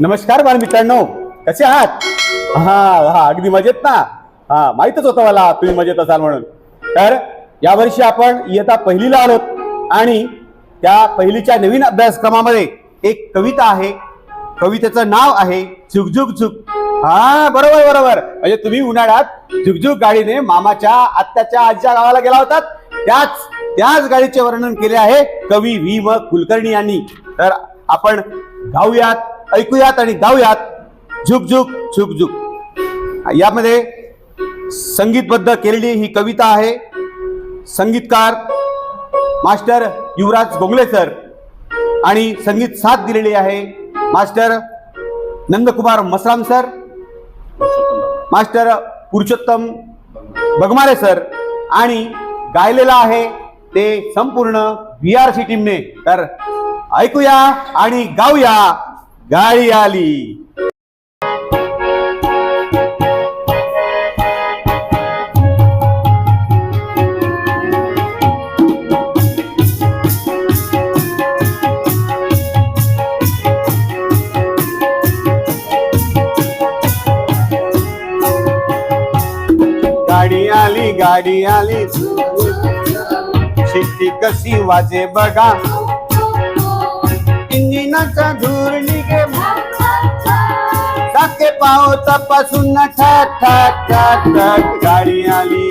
नमस्कार बालमित्रांनो कसे आहात? हा हा अगदी मजेत ना. हा माहीतच होतं मला तुम्ही मजेत असाल म्हणून. तर यावर्षी आपण इयत्ता पहिलीला आलोत आणि त्या पहिलीच्या नवीन अभ्यासक्रमामध्ये एक कविता आहे. कवितेचं नाव आहे झुकझुक झुक हा बरोबर बरोबर. म्हणजे तुम्ही उन्हाळ्यात झुकझुक गाडीने मामाच्या आत्याच्या आजीच्या गावाला गेला होतात. त्याच त्याच गाडीचे वर्णन केले आहे कवी व्ही म कुलकर्णी यांनी. तर आपण गाऊयात. ऐकूयात आणि गाऊयात. झुक झुक झुक झुक. यामध्ये संगीतबद्ध केलेली ही कविता आहे. संगीतकार मास्टर युवराज गोंगले सर आणि संगीत साथ दिलेली आहे master Nandkumar Masram sir master Purushottam Bagmare sir आणि गायलेला आहे ते संपूर्ण व्ही आर सी टीमने तर ऐकूया आणि गाऊया. गाडी आली. गाडी आली गाडी आली. शिट्टी कशी वाजे बघा. इंजिनाचा धूर निघे. टाके पाव तपासून ठाक ठाक ठाक ठाक गाडी आली.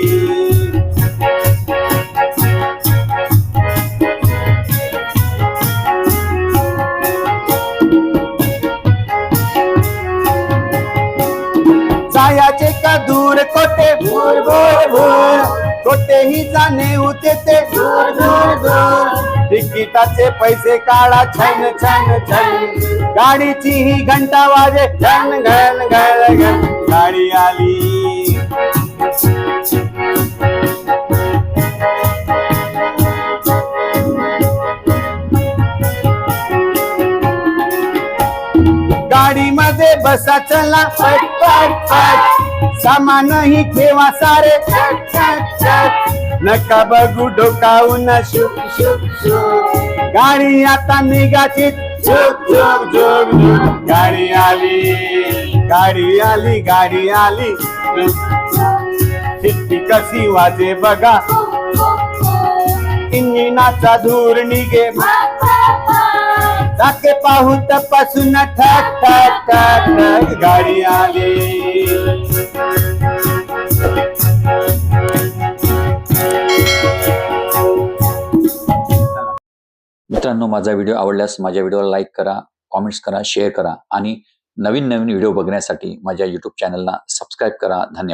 जायाचे का दूर कोटे भूर भूर भूर कोठेही जाणे होते ते. दूर दूर दूर. तिकिटाचे पैसे काढा छन छन छन गाडीची ही घंटा वाजे घन घन घन घन गाडी आली. गाडीमध्ये बसा चला. पट पट पट. सामानही ठेवा सारे. नका बघू डोकावून. शुक शुक शुक. गाडी आता निघाची. झुक झुक झुक झुक. गाडी आली. गाडी आली गाडी आली. शिट्टी कशी वाजे बघा. इंजिनाचा धूर निघे. चाके पाहून तपासून ठक ठक ठक ठक गाडी आली. मित्रांनो माझा व्हिडिओ आवडल्यास माझ्या व्हिडिओला लाईक करा कॉमेंट्स करा शेअर करा आणि नवीन नवीन व्हिडिओ बघण्यासाठी माझ्या यूट्यूब चॅनलला सबस्क्राईब करा. धन्यवाद.